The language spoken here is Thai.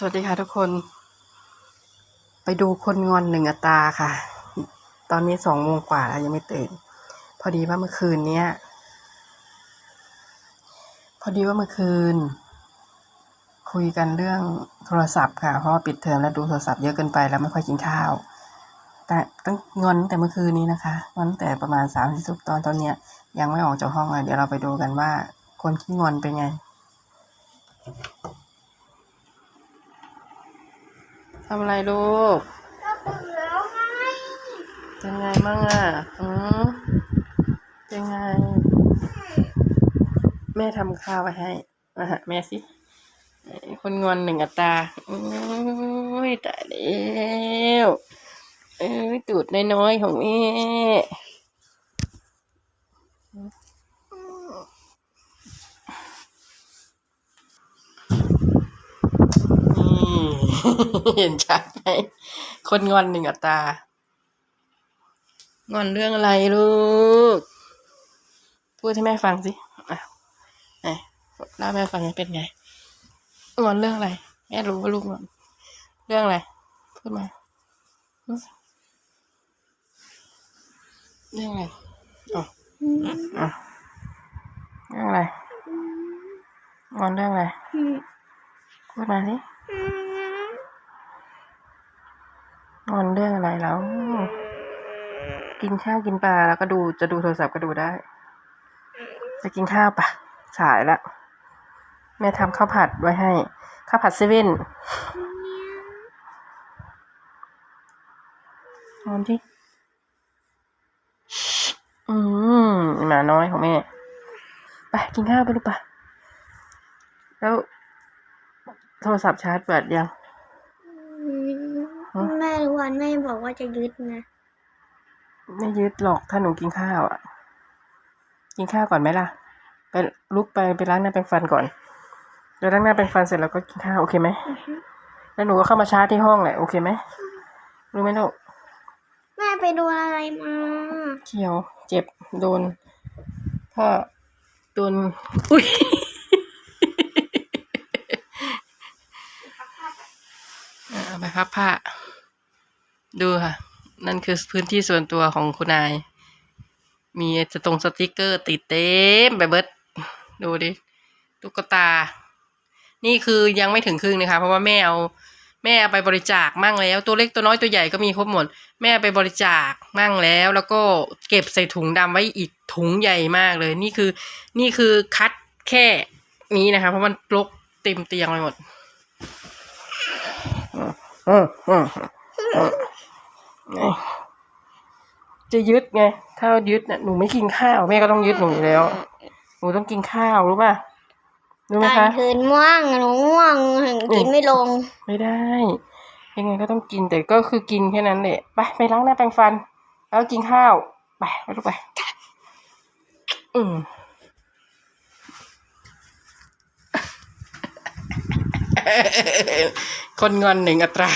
สวัสดีค่ะทุกคน ไปดูคนงอนหนึ่งตาค่ะ ตอนนี้สองโมงกว่าแล้วยังไม่ตื่น พอดีว่าเมื่อคืนเนี้ย พอดีว่าเมื่อคืน คุยกันเรื่องโทรศัพท์ค่ะ เพราะว่าปิดเทอมแล้วดูโทรศัพท์เยอะเกินไปแล้วไม่ค่อยกินข้าว แต่ตั้งงอนตั้งแต่เมื่อคืนนี้นะคะงอนตั้งแต่ประมาณสามสิบตอนตอนเนี้ย ยังไม่ออกจากห้องเลยเดี๋ยวเราไปดูกันว่า คนขี้งอนเป็นไง ทำอะไรลูกก็ตื่นแล้วไงเป็นไงบ้างอะอืมเป็นไง แม่ทำข้าวไว้ให้มาหาแม่สิ คนงอนหนึ่งอัตราโอ้ยตายแล้วเอ้ยตูดน้อยๆของแม่ เห็นชัดไหมคนงอนหนึ่งอัตรางอนเรื่องอะไรลูก พูดให้แม่ฟังสิอะไหนเล่าให้แม่ฟังให้เป็นไง งอนเรื่องอะไร แม่รู้ว่าลูกงอน เรื่องอะไร พูดมาอืมเรื่องอะไรอ๋ออ๋อเรื่องอะไรงอนเรื่องอะไร พูดมาสิ งอนเรื่องอะไรแล้ว กินข้าวกินปลาแล้วก็ดูจะดูโทรศัพท์ก็ดูได้ จะกินข้าวปะฉายละ แม่ทำข้าวผัดไว้ให้ ข้าวผัดเซเว่นนอนที่อืมหมาน้อยของแม่ ไปกินข้าวไปลูกปะแล้วโทรศัพท์ชาร์จแบตยัง แม่วันแม่บอกว่าจะยึดนะ ไม่ยึดหรอกถ้าหนูกินข้าวอะ กินข้าวก่อนไหมล่ะ ไปลุกไปไปล้างหน้าแปรงฟันก่อนเดี๋ยวล้างหน้าแปรงฟันเสร็จแล้วก็กินข้าวโอเคไหมแล้วหนูก็เข้ามาชาร์จที่ห้องแหละโอเคไหมรู้ไหมลูกแม่ไปดูอะไรมาเขียว เจ็บโดนพ่อโดนอุ้ยอะเอาไปพับผ้า ดูค่ะ นั่นคือพื้นที่ส่วนตัวของคุณนาย มีสตรงสติกเกอร์ติดเต็มไปเบิด ดูดิ ตุ๊กตา นี่คือยังไม่ถึงครึ่งนะคะ เพราะว่าแม่เอาแม่เอาไปบริจาคมั่งแล้ว ตัวเล็กตัวน้อยตัวใหญ่ก็มีครบหมด แม่ไปบริจาคมั่งแล้ว แล้วก็เก็บใส่ถุงดำไว้อีกถุงใหญ่มากเลย นี่คือ นี่คือคัดแค่นี้นะคะ เพราะมันรกเต็มเตียงไปหมด อืมอืมอืม อืมนี่จะยึดไง ถ้ายึดน่ะหนูไม่กินข้าวแม่ก็ต้องยึดหนูอยู่แล้ว หนูต้องกินข้าวรู้ป่ะรู้ไหมตอนคะคืนม่วงหนูง่วงถึงกินไม่ลง ไม่ได้ ยังไงก็ต้องกินแต่ก็คือกินแค่นั้นแหละไปไปล้างหน้าแปรงฟัน แล้วกินข้าวไปไปลูกไปอืมคนงอนหนึ่งอัตรา